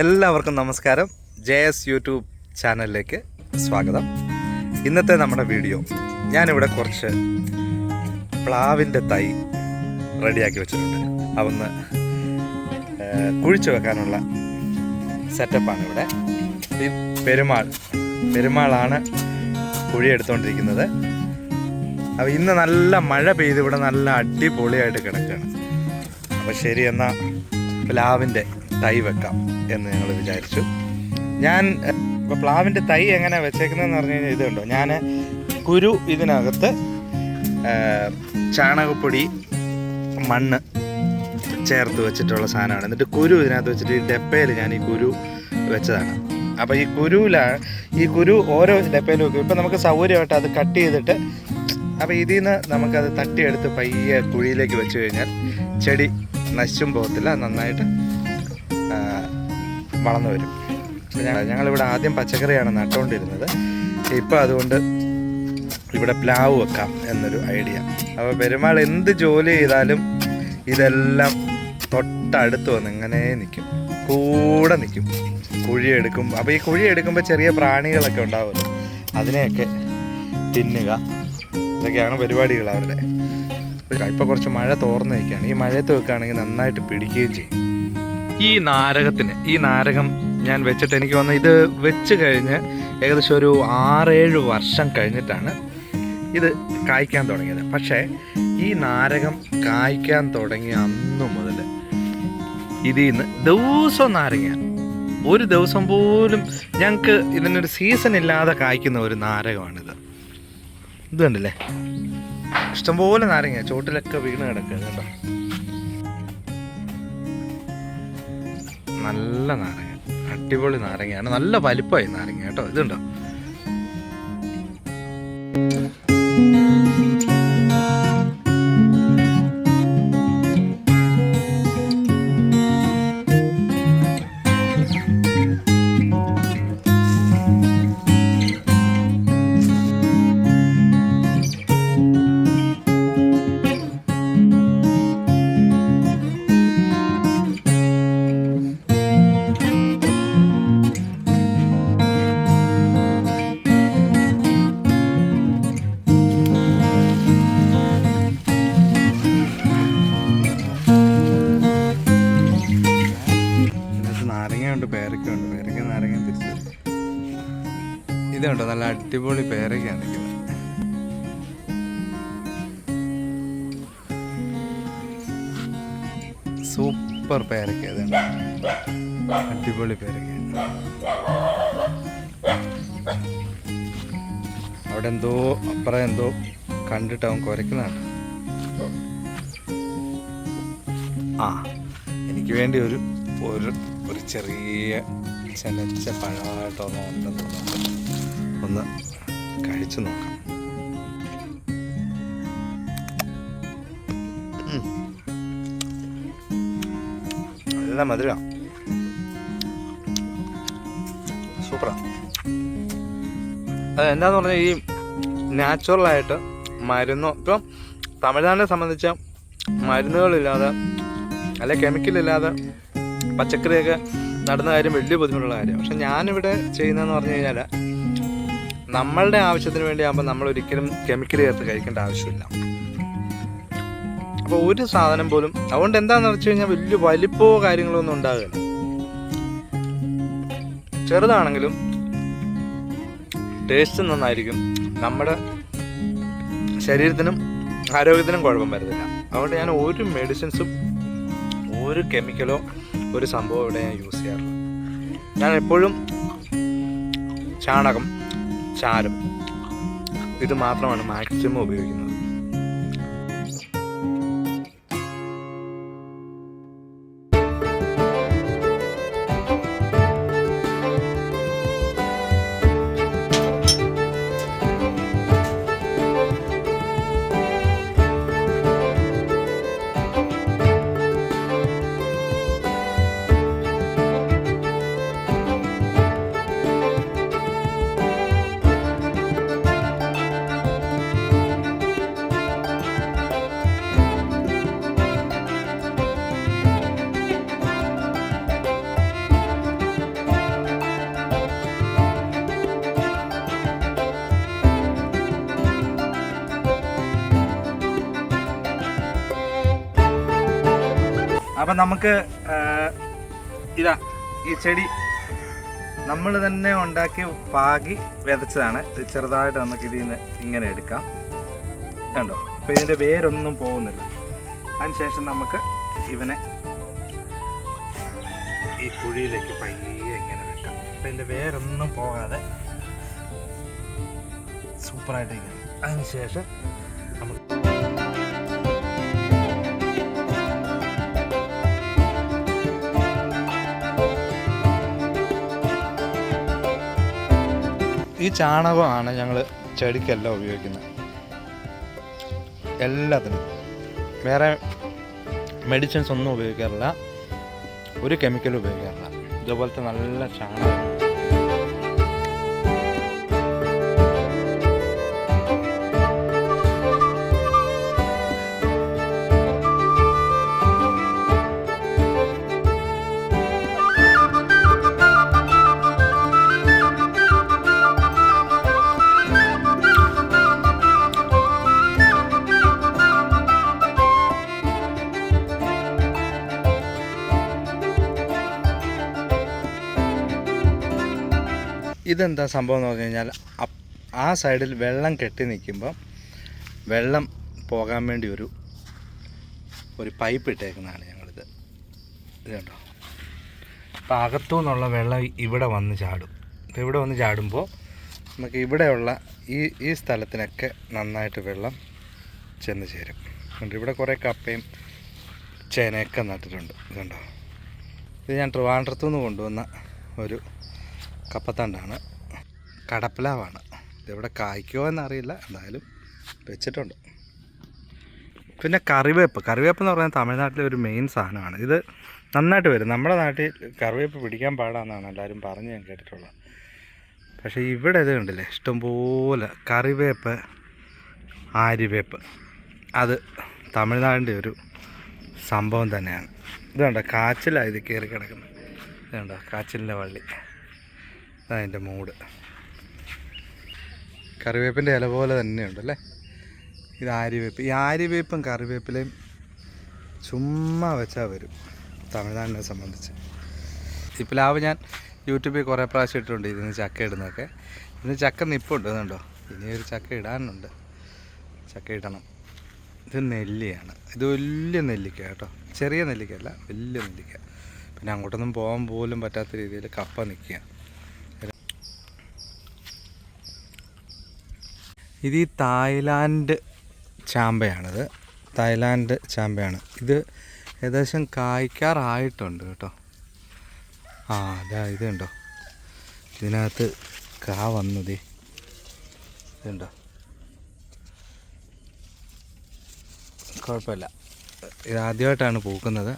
എല്ലാവർക്കും നമസ്കാരം. J S YouTube ചാനലിലേക്ക് സ്വാഗതം. ഇന്നത്തെ നമ്മുടെ വീഡിയോ ഞാനിവിടെ കുറച്ച് പ്ലാവിന്റെ തൈ റെഡിയാക്കി വെച്ചിട്ടുണ്ട്. അതൊന്ന് കുഴിച്ചു വെക്കാനുള്ള സെറ്റപ്പാണ് ഇവിടെ. ഈ പെരുമാൾ പെരുമാളാണ് കുഴിയെടുത്തുകൊണ്ടിരിക്കുന്നത് അപ്പോൾ ഇന്ന് നല്ല മഴ പെയ്ത് ഇവിടെ നല്ല അടിപൊളിയായിട്ട് കിടക്കുകയാണ്. അപ്പോൾ ശരി എന്നാൽ പ്ലാവിന്റെ തൈ വെക്കാം എന്ന് ഞങ്ങൾ വിചാരിച്ചു. ഞാൻ ഇപ്പോൾ പ്ലാവിന്റെ തൈ എങ്ങനെ വെച്ചേക്കുന്നതെന്ന് പറഞ്ഞു കഴിഞ്ഞാൽ ഇതുണ്ടോ? ഞാൻ കുരു ഇതിനകത്ത് ചാണകപ്പൊടി മണ്ണ് ചേർത്ത് വെച്ചിട്ടുള്ള സാധനമാണ്. എന്നിട്ട് കുരു ഇതിനകത്ത് വെച്ചിട്ട് ഈ ഡെപ്പയിൽ ഞാൻ ഈ കുരു വെച്ചതാണ്. അപ്പോൾ ഈ കുരുവിലാണ് ഈ കുരു ഓരോ ഡെപ്പയിലും വെക്കും. ഇപ്പം നമുക്ക് സൗകര്യമായിട്ട് അത് കട്ട് ചെയ്തിട്ട് അപ്പോൾ ഇതിൽ നിന്ന് നമുക്കത് തട്ടിയെടുത്ത് പയ്യെ കുഴിയിലേക്ക് വെച്ച് കഴിഞ്ഞാൽ ചെടി നശിച്ചും പോകത്തില്ല നന്നായിട്ട് വളർന്നു വരും. ഞങ്ങളിവിടെ ആദ്യം പച്ചക്കറിയാണ് നട്ടുകൊണ്ടിരുന്നത്. ഇപ്പം അതുകൊണ്ട് ഇവിടെ പ്ലാവ് വെക്കാം എന്നൊരു ഐഡിയ. അപ്പോൾ പെരുമാൾ എന്ത് ജോലി ചെയ്താലും ഇതെല്ലാം തൊട്ടടുത്ത് വന്ന് ഇങ്ങനെ നിൽക്കും കൂടെ നിൽക്കും കുഴിയെടുക്കും അപ്പോൾ ഈ കുഴി എടുക്കുമ്പോൾ ചെറിയ പ്രാണികളൊക്കെ ഉണ്ടാവുമല്ലോ. അതിനെയൊക്കെ തിന്നുക. ഇതൊക്കെയാണ് പരിപാടികൾ അവരുടെ. ഇപ്പോൾ കുറച്ച് മഴ തോർന്നു നിൽക്കുകയാണ്. ഈ മഴയത്ത് വെക്കുകയാണെങ്കിൽ നന്നായിട്ട് പിടിക്കുകയും ചെയ്യും. ഈ നാരകത്തിന് ഈ നാരകം ഞാൻ വെച്ചിട്ട് എനിക്ക് വന്ന ഇത് വെച്ച് കഴിഞ്ഞ് ഏകദേശം ഒരു ആറേഴ് വർഷം കഴിഞ്ഞിട്ടാണ് ഇത് കായ്ക്കാൻ തുടങ്ങിയത്. പക്ഷേ ഈ നാരകം കായ്ക്കാൻ തുടങ്ങിയ അന്നു മുതൽ ഇതിൽ നിന്ന് ദിവസവും നാരങ്ങ ഒരു ദിവസം പോലും ഞങ്ങൾക്ക് ഇതിനൊരു സീസൺ ഇല്ലാതെ കായ്ക്കുന്ന ഒരു നാരകമാണിത്. ഇത് കണ്ടില്ലേ? ഇഷ്ടംപോലെ നാരങ്ങ ചോട്ടിലൊക്കെ വീണ് കിടക്കുക കേട്ടോ. നല്ല നാരങ്ങ അടിപൊളി നാരങ്ങയാണ്. നല്ല വലിപ്പമായി നാരങ്ങ കേട്ടോ ഇതുണ്ടോ? അടിപൊളി പേരൊക്കെയാണ് സൂപ്പർ പേരൊക്കെ ഇതുണ്ട് അടിപൊളി പേരൊക്കെ അവിടെ എന്തോ അപ്പുറം എന്തോ കണ്ടിട്ട് അവൻ കുരക്കുന്നതാണ് ആ എനിക്ക് വേണ്ടി ഒരു ഒരു ഒരു ചെറിയ ചെനച്ച പഴമായിട്ടൊന്നും ഉണ്ടെന്ന് തോന്നുന്നു. ഒന്ന് കഴിച്ചു നോക്കാം. നല്ല മധുര. സൂപ്പറാ. അത് എന്താന്ന് പറഞ്ഞാൽ ഈ നാച്ചുറലായിട്ട് മരുന്നോ ഇപ്പം തമിഴ്നാടിനെ സംബന്ധിച്ച് മരുന്നുകളില്ലാതെ അല്ലെ കെമിക്കലില്ലാതെ പച്ചക്കറിയൊക്കെ നടന്ന കാര്യം വലിയ ബുദ്ധിമുട്ടുള്ള കാര്യമാണ്. പക്ഷെ ഞാനിവിടെ ചെയ്യുന്നതെന്ന് പറഞ്ഞു കഴിഞ്ഞാൽ നമ്മളുടെ ആവശ്യത്തിന് വേണ്ടി ആകുമ്പോൾ നമ്മൾ ഒരിക്കലും കെമിക്കൽ ചേർത്ത് കഴിക്കേണ്ട ആവശ്യമില്ല. അപ്പോൾ ഒരു സാധനം പോലും അതുകൊണ്ട് എന്താണെന്ന് വെച്ച് കഴിഞ്ഞാൽ വലിയ വലിപ്പമോ കാര്യങ്ങളോ ഒന്നും ഉണ്ടാകില്ല ചെറുതാണെങ്കിലും ടേസ്റ്റ് നന്നായിരിക്കും. നമ്മുടെ ശരീരത്തിനും ആരോഗ്യത്തിനും കുഴപ്പം വരുന്നില്ല. അതുകൊണ്ട് ഞാൻ ഒരു മെഡിസിൻസും ഒരു കെമിക്കലോ ഒരു സംഭവം ഇവിടെ ഞാൻ യൂസ് ചെയ്യാറില്ല ഞാൻ എപ്പോഴും ചാണകം ചാരം ഇത് മാത്രമാണ് മാക്സിമം ഉപയോഗിക്കുന്നത്. അപ്പം നമുക്ക് ഇതാ ഈ ചെടി നമ്മൾ തന്നെ ഉണ്ടാക്കി പാകി വിതച്ചതാണ്. ചെറുതായിട്ട് നമുക്ക് ഇതിൽ നിന്ന് ഇങ്ങനെ എടുക്കാം. കണ്ടോ? അപ്പോൾ ഇതിന്റെ വേരൊന്നും പോകുന്നില്ല. അതിനുശേഷം നമുക്ക് ഇവനെ ഈ കുഴിയിലേക്ക് പയ്യെ ഇങ്ങനെ വെക്കാം. അപ്പം ഇതിന്റെ വേരൊന്നും പോകാതെ സൂപ്പറായിട്ട് ഇങ്ങനെ അതിനുശേഷം നമുക്ക് ഈ ചാണകമാണ് ഞങ്ങൾ ചെടിക്കെല്ലാം ഉപയോഗിക്കുന്നത്. എല്ലാത്തിനും. വേറെ മെഡിസിൻസ് ഒന്നും ഉപയോഗിക്കാറില്ല. ഒരു കെമിക്കലും ഉപയോഗിക്കാറില്ല. ഇതുപോലത്തെ നല്ല ചാണകം. ഇതെന്താ സംഭവം എന്ന് പറഞ്ഞു കഴിഞ്ഞാൽ ആ സൈഡിൽ വെള്ളം കെട്ടി നിൽക്കുമ്പം വെള്ളം പോകാൻ വേണ്ടി ഒരു ഒരു പൈപ്പ് ഇട്ടേക്കുന്നതാണ് ഞങ്ങളിത്. ഇത് കണ്ടോ? അപ്പം അകത്തു നിന്നുള്ള വെള്ളം ഇവിടെ വന്ന് ചാടും. അപ്പോൾ ഇവിടെ വന്ന് ചാടുമ്പോൾ നമുക്ക് ഇവിടെയുള്ള ഈ ഈ സ്ഥലത്തിനൊക്കെ നന്നായിട്ട് വെള്ളം ചെന്ന് ചേരും. കണ്ടോ? ഇവിടെ കുറേ കപ്പയും ചേനയൊക്കെ നട്ടിട്ടുണ്ട്. ഇതുണ്ടോ ഇത് ഞാൻ ട്രിവാൻഡ്രത്തു നിന്ന് കൊണ്ടുവന്ന ഒരു കപ്പത്തണ്ടാണ്. കടപ്പിലാവാണ്. ഇതെവിടെ കായ്ക്കുമോ എന്നറിയില്ല. എന്തായാലും വെച്ചിട്ടുണ്ട്. പിന്നെ കറിവേപ്പ്. കറിവേപ്പ് എന്ന് പറഞ്ഞാൽ തമിഴ്നാട്ടിലെ ഒരു മെയിൻ സാധനമാണ്. ഇത് നന്നായിട്ട് വരും. നമ്മുടെ നാട്ടിൽ കറിവേപ്പ് പിടിക്കാൻ പാടാന്നാണ് എല്ലാവരും പറഞ്ഞ് ഞാൻ കേട്ടിട്ടുള്ളത്. പക്ഷേ ഇവിടെ ഇത് കണ്ടില്ലേ? ഇഷ്ടംപോലെ കറിവേപ്പ് ആര്യവേപ്പ്. അത് തമിഴ്നാടിന്റെ ഒരു സംഭവം തന്നെയാണ്. ഇതുണ്ടോ കാച്ചിലാണ് ഇത് കയറി കിടക്കുന്നത്. ഇതുണ്ടോ കാച്ചിലിന്റെ വള്ളി. അതിന്റെ മൂട് കറിവേപ്പിന്റെ ഇല പോലെ തന്നെയുണ്ട് അല്ലേ ഇത് ആര്യവേപ്പ് ഈ ആര്യവേപ്പും കറിവേപ്പിലയും ചുമ്മാ വെച്ചാൽ വരും തമിഴ്നാടിനെ സംബന്ധിച്ച്. ഈ പ്ലാവ് ഞാൻ യൂട്യൂബിൽ കുറേ പ്രാവശ്യം ഇട്ടിട്ടുണ്ട് ഇതിന് ചക്ക ഇടുന്നതൊക്കെ. ഇതിന് ചക്ക നിപ്പുണ്ട് എന്നുണ്ടോ ഇനി ഒരു ചക്ക ഇടാനുണ്ട്. ചക്ക ഇടണം. ഇത് നെല്ലിയാണ്. ഇത് വലിയ നെല്ലിക്ക കേട്ടോ. ചെറിയ നെല്ലിക്കല്ല വലിയ നെല്ലിക്ക. പിന്നെ അങ്ങോട്ടൊന്നും പോകാൻ പോലും പറ്റാത്ത രീതിയിൽ കപ്പ നിൽക്കുക ഇത് ഈ തായ്ലാൻഡ് ചാമ്പയാണിത്. തായ്ലാൻഡ് ചാമ്പയാണ്. ഇത് ഏകദേശം കായ്ക്കാറായിട്ടുണ്ട് കേട്ടോ. ആ അതാ ഇതുണ്ടോ ഇതിനകത്ത് കാ വന്നത് ഇതുണ്ടോ കുഴപ്പമില്ല. ഇത് ആദ്യമായിട്ടാണ് പൂക്കുന്നത്.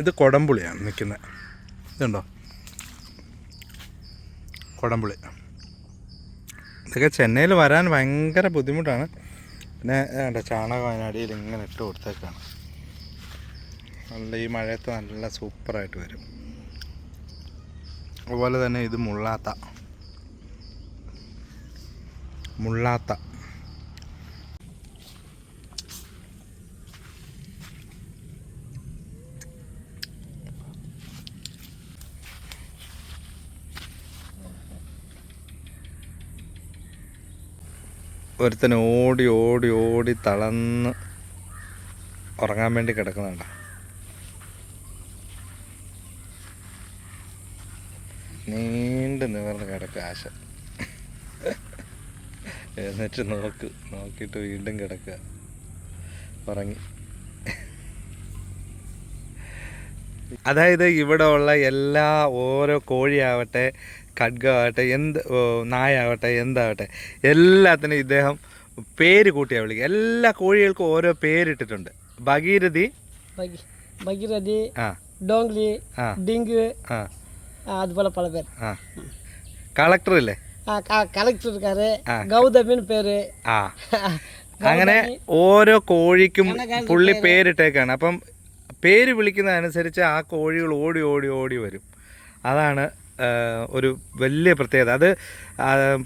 ഇത് കൊടംപുളിയാണ് നിൽക്കുന്നത്. ഇതുണ്ടോ കൊടംപുളി. ഇതൊക്കെ ചെന്നൈയിൽ വരാൻ ഭയങ്കര ബുദ്ധിമുട്ടാണ്. പിന്നെ വേണ്ട ചാണകം അതിനടിയിൽ ഇങ്ങനെ ഇട്ട് കൊടുത്തേക്കാണ്. നല്ല ഈ മഴയത്ത് നല്ല സൂപ്പറായിട്ട് വരും. അതുപോലെ തന്നെ ഇത് മുള്ളാത്ത. മുള്ളാത്ത. ഒരുത്തൻ ഓടി ഓടി ഓടി തളന്ന് ഉറങ്ങാൻ വേണ്ടി കിടക്കുന്നുണ്ട്. നീണ്ട് നിവർന്ന് കിടക്കുക ആശ. എന്നിട്ട് നോക്ക് നോക്കിയിട്ട് വീണ്ടും കിടക്കുക. ഉറങ്ങി. അതായത് ഇവിടെ ഉള്ള എല്ലാ ഓരോ കോഴിയാവട്ടെ ഖഡ്ഗാവട്ടെ എന്ത് നായാവട്ടെ എന്താവട്ടെ എല്ലാത്തിനും ഇദ്ദേഹം പേര് കൂട്ടിയാ വിളിക്കുക. എല്ലാ കോഴികൾക്കും ഓരോ പേരിട്ടിട്ടുണ്ട്. ഭഗീരഥി. ഭഗീരഥി ഡോംഗ്ലി ഡിങ്ക് അതുപോലെ പല പേര്. കളക്ടർ ഇല്ലേ കളക്ടർക്കാര് ഗൗതമിൻ പേര്. പേര് അങ്ങനെ ഓരോ കോഴിക്കും പുള്ളി പേരിട്ടേക്കാണ്. അപ്പം പേര് വിളിക്കുന്നതനുസരിച്ച് ആ കോഴികൾ ഓടി ഓടി ഓടി വരും. അതാണ് ഒരു വലിയ പ്രത്യേകത. അത്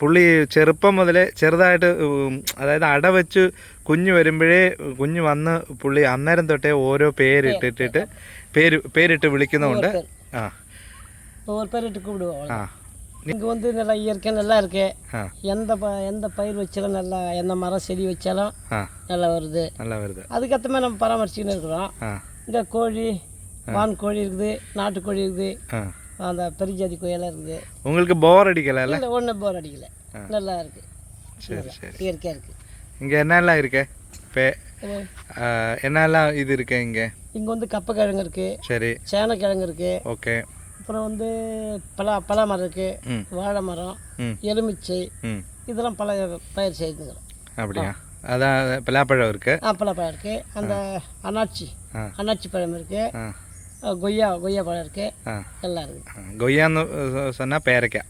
പുള്ളി ചെറുപ്പം മുതൽ ചെറുതായിട്ട് അതായത് അട വെച്ച് കുഞ്ഞു വരുമ്പോഴേ കുഞ്ഞു വന്ന് പുള്ളി അന്നേരം തൊട്ടേ ഓരോ പേരിട്ടിട്ടിട്ട് പേര് പേരിട്ട് വിളിക്കുന്നുണ്ട്. ആ. കോഴി வான் கோழி இருக்குது நாட்டுக்கோழி இருக்குது அந்த பெரிய ஜாதி கோழியெல்லாம் இருக்குது உங்களுக்கு போர் அடிக்கலல்ல இல்லை? ஒன்றும் போர் அடிக்கல. நல்லா இருக்குது சரி சரி. இயற்கையாக இருக்குது இங்கே என்னெல்லாம் இருக்கு? பே என்னெல்லாம் இது இருக்கு இங்கே? இங்கே வந்து கப்பக்கிழங்கு இருக்குது சரி. சேனக்கிழங்கு இருக்குது ஓகே. அப்புறம் வந்து பலா பலா மரம் இருக்குது ம். வாழை மரம் எலுமிச்சை இதெல்லாம் பல பயிர் செய்துங்கிறோம் அப்படியா? அதான் பலாப்பழம் இருக்கு. ஆ பழம் இருக்குது அந்த அன்னாச்சி ஆ. அன்னாச்சி பழம் இருக்குது ஆ. கொய்யா கொய்யா பழம் இருக்கு. எல்லாம் இருக்கு. கொய்யான்னு சொன்னா பேரக்காய்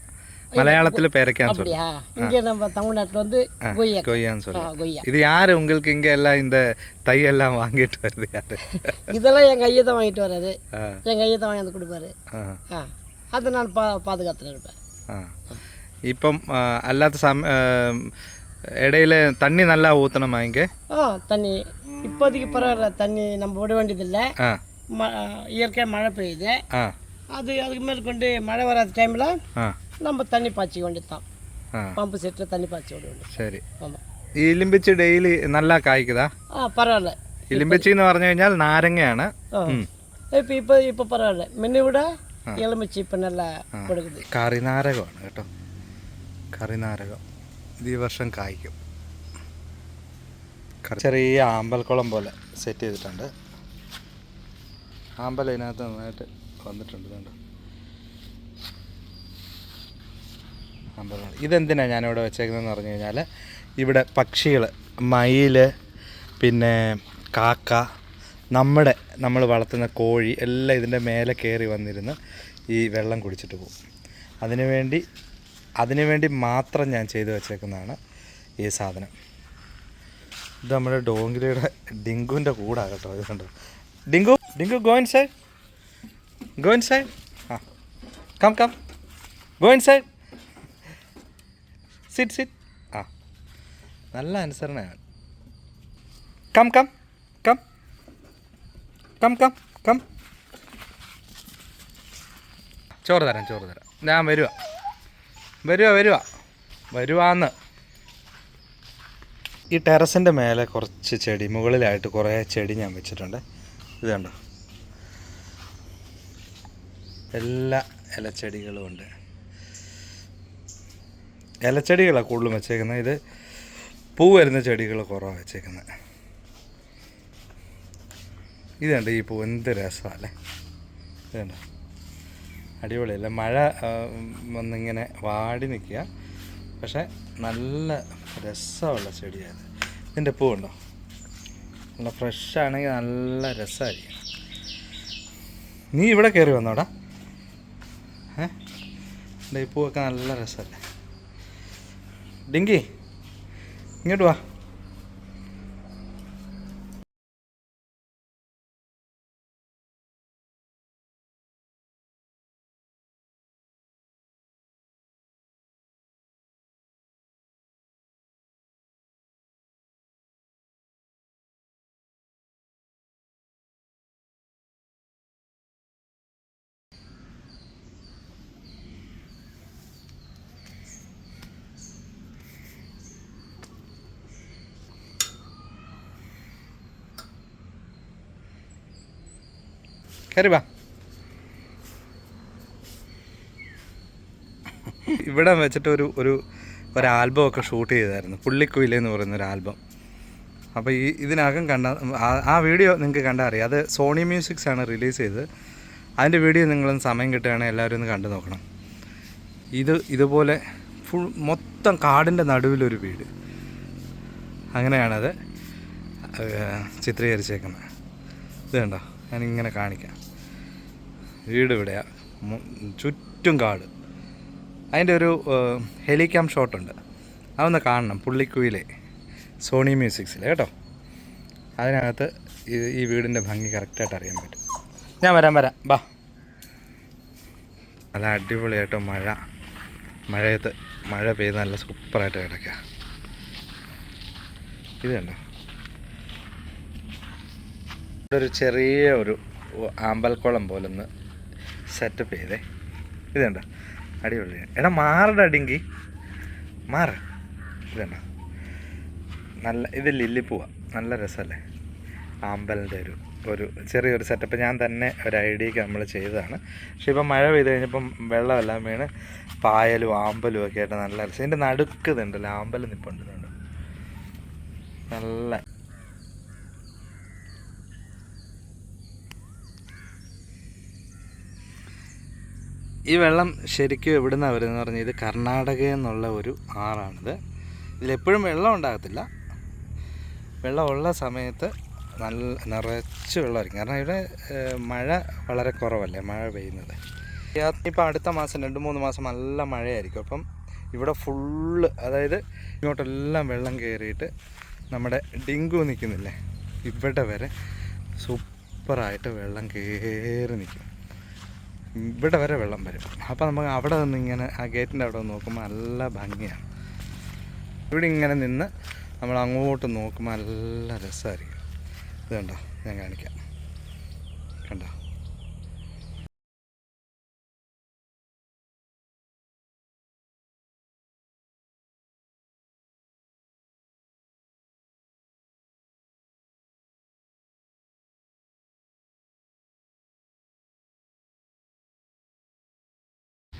மலையாளத்துல பேரக்கான்னு சொல்லுவோம். இங்கே நம்ம தமிழ்நாட்டுல வந்து கொய்யா. கொய்யான்னு சொல்லுவோம். கொய்யா. இது யாரு? உங்களுக்கு இங்க எல்லாம் இந்த தை எல்லாம் வாங்கிட்டு வருது யார்? இதெல்லாம் எங்கள் ஐயா தான் வாங்கிட்டு வராது எங்கள் ஐயா தான் வாங்கி கொடுப்பாரு. அதை நான் பா பாதுகாத்துல இருப்பேன். இப்போ அல்லாத சம இடையில தண்ணி நல்லா ஊற்றணுமா இங்க? தண்ணி. இப்போதைக்கு பரவாயில்ல தண்ணி நம்ம விட வேண்டியதில்லை. இயற்கையாக மழை பெய்யுது ആ அது அதுக்கு மேற்கொண்டு மழை வராத டைமில் ആ நம்ம தண்ணி பாய்ச்சிக்க வேண்டியது தான் ആ பம்பு செட்டில் தண்ணி பாய்ச்சி விட வேண்டியது ശരി ஆமாம் ഈ ഇലിമ്പിച്ച് ഡെയിലി നല്ല കായ്ക്കുതാ ஆ பரவாயில்ல ഇലിമ്പിച്ചി എന്ന് പറഞ്ഞു കഴിഞ്ഞാൽ നാരങ്ങയാണ് ஆ ഉം. இப்போ இப்போ இப்போ பரவாயில்ல முன்ன விட எலுமிச்சி இப்போ நல்லா கொடுக்குது കറിനാരകമാണ് കേട്ടോ കറിനാരകം ഇത് ഈ വർഷം കായ്ക്കും കറി- ചെറിയ ആമ്പൽക്കുളം പോലെ സെറ്റ് ചെയ്തിട്ടുണ്ട് ആമ്പൽ അതിനകത്ത് നന്നായിട്ട് വന്നിട്ടുണ്ട് കണ്ടോ? അമ്പലമാണ് ഇതെന്തിനാണ് ഞാനിവിടെ വെച്ചേക്കുന്നതെന്ന് പറഞ്ഞു കഴിഞ്ഞാൽ ഇവിടെ പക്ഷികൾ മയിൽ പിന്നെ കാക്ക നമ്മുടെ നമ്മൾ വളർത്തുന്ന കോഴി എല്ലാം ഇതിന്റെ മേലെ കയറി വന്നിരുന്ന് ഈ വെള്ളം കുടിച്ചിട്ട് പോകും. അതിനുവേണ്ടി അതിനുവേണ്ടി മാത്രം ഞാൻ ചെയ്തു വെച്ചേക്കുന്നതാണ് ഈ സാധനം. ഇത് നമ്മുടെ ഡോങ്കിലിയുടെ ഡിങ്കുവിന്റെ കൂടാണ് കേട്ടോ ഇത് കണ്ടോ? Dinku Dinku go inside go inside ആ come come go inside sit sit ആ നല്ല അനുസരണയാണ് come come come come come come ചോറ് തരാം ചോറ് തരാം. ഞാൻ വരുക വരുക വരുക വരുവാന്ന്. ഈ ടെറസിന്റെ മേലെ കുറച്ച് ചെടി മുകളിലായിട്ട് കുറേ ചെടി ഞാൻ വെച്ചിട്ടുണ്ട്. ഇത് കണ്ടോ? എല്ലാ ഇലച്ചെടികളും ഉണ്ട്. ഇലച്ചെടികളാണ് കൂടുതലും വെച്ചേക്കുന്നത്. ഇത് പൂ വരുന്ന ചെടികൾ കുറവാണ് വെച്ചേക്കുന്നത്. ഇത് കണ്ടോ ഈ പൂ? എന്ത് രസമല്ലേ ഇത് കണ്ടോ? അടിപൊളിയല്ല? മഴ വന്നിങ്ങനെ വാടി നിൽക്കുക. പക്ഷേ നല്ല രസമുള്ള ചെടിയാണ് ഇതിന്റെ പൂ ഉണ്ടോ നല്ല ഫ്രഷ് ആണെങ്കിൽ നല്ല രസമായിരിക്കും. നീ ഇവിടെ കയറി വന്നോടാ. ഏ? ഡൈപ്പൂ ഒക്കെ നല്ല രസമല്ലേ? ഡിങ്കി ഇങ്ങോട്ട് വാ. കയറി ഇവിടെ വെച്ചിട്ട് ഒരു ഒരു ഒരു ആൽബം ഒക്കെ ഷൂട്ട് ചെയ്തായിരുന്നു. പുള്ളിക്കുയില എന്ന് പറയുന്ന ഒരു ആൽബം. അപ്പോൾ ഈ ഇതിനകം കണ്ട ആ- വീഡിയോ നിങ്ങൾക്ക് കണ്ടാൽ അറിയാം. അത് സോണി മ്യൂസിക്സ് ആണ് റിലീസ് ചെയ്തത്. അതിന്റെ വീഡിയോ നിങ്ങളൊന്ന് സമയം കിട്ടുകയാണെങ്കിൽ എല്ലാവരും ഒന്ന് കണ്ടു നോക്കണം. ഇത് ഇതുപോലെ ഫുൾ മൊത്തം കാടിന്റെ നടുവിലൊരു വീട്. അങ്ങനെയാണത് ചിത്രീകരിച്ചേക്കുന്നത്. ഇത് കണ്ടോ? ഞാനിങ്ങനെ കാണിക്കാം. വീട് ഇവിടെയാണ് ചുറ്റും കാട്. അതിന്റെ ഒരു ഹെലിക്യാം ഷോട്ടുണ്ട്. അതൊന്ന് കാണണം പുള്ളിക്കുയിലെ സോണി മ്യൂസിക്സിൽ കേട്ടോ. അതിനകത്ത് ഈ വീടിന്റെ ഭംഗി കറക്റ്റായിട്ട് അറിയാൻ പറ്റും. ഞാൻ വരാം വരാം. ബാ. നല്ല അടിപൊളിയായിട്ട് മഴ. മഴയത്ത് മഴ പെയ്ത് നല്ല സൂപ്പറായിട്ട് കിടക്കുക ഇത് കണ്ടോ? ഒരു ചെറിയ ഒരു ആമ്പൽക്കുളം പോലൊന്ന് സെറ്റപ്പ് ചെയ്തേ. ഇതെന്താ അടിപൊളി. എടാ മാറടാ ഡിങ്കി. മാറ. ഇത് നല്ല ഇത് ലില്ലിപ്പൂവ നല്ല രസമല്ലേ? ആമ്പലിന്റെ ഒരു ഒരു ചെറിയൊരു സെറ്റപ്പ് ഞാൻ തന്നെ ഒരു ഐഡിയക്ക് നമ്മൾ ചെയ്തതാണ്. പക്ഷെ ഇപ്പം മഴ പെയ്ത് കഴിഞ്ഞപ്പം വെള്ളമെല്ലാം വീണ് പായലും ആമ്പലും ഒക്കെ ആയിട്ട് നല്ല രസം. ഇതിന്റെ നടുക്ക് ആമ്പൽ നിപ്പുണ്ട് ഇതുണ്ട്. നല്ല ഈ വെള്ളം ശരിക്കും എവിടുന്നാണ് വരുന്നത് പറഞ്ഞാൽ ഇത് കർണാടക എന്നുള്ള ഒരു ആറാണിത്. ഇതിലെപ്പോഴും വെള്ളം ഉണ്ടാകത്തില്ല. വെള്ളമുള്ള സമയത്ത് നല്ല നിറച്ച് വെള്ളമായിരിക്കും. കാരണം ഇവിടെ മഴ വളരെ കുറവല്ലേ മഴ പെയ്യുന്നത്. ഇപ്പം അടുത്ത മാസം രണ്ട് മൂന്ന് മാസം നല്ല മഴയായിരിക്കും. അപ്പം ഇവിടെ ഫുള്ള് അതായത് ഇങ്ങോട്ടെല്ലാം വെള്ളം കയറിയിട്ട് നമ്മുടെ ഡെങ്കു നിൽക്കുന്നില്ലേ? ഇവിടെ വരെ സൂപ്പറായിട്ട് വെള്ളം കയറി നിൽക്കും. ഇവിടെ വരെ വെള്ളം വരും. അപ്പോൾ നമുക്ക് അവിടെ നിന്ന് ഇങ്ങനെ ആ ഗേറ്റിന്റെ അവിടെ നോക്കുമ്പോൾ നല്ല ഭംഗിയാണ്. ഇവിടെ ഇങ്ങനെ നിന്ന് നമ്മൾ അങ്ങോട്ട് നോക്കുമ്പോൾ നല്ല രസമായിരിക്കും ഇത് കണ്ടോ? ഞാൻ കാണിക്കാം. കണ്ടോ?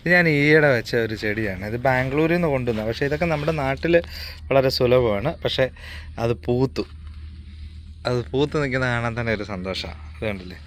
ഇത് ഞാൻ ഈയിടെ വെച്ച ഒരു ചെടിയാണ്. ഇത് ബാംഗ്ലൂരിൽ നിന്ന് കൊണ്ടുവന്ന പക്ഷേ ഇതൊക്കെ നമ്മുടെ നാട്ടിൽ വളരെ സുലഭമാണ്. പക്ഷേ അത് പൂത്തു. അത് പൂത്ത് നിൽക്കുന്ന കാണാൻ തന്നെ ഒരു സന്തോഷമാണ് അത് കണ്ടില്ലേ?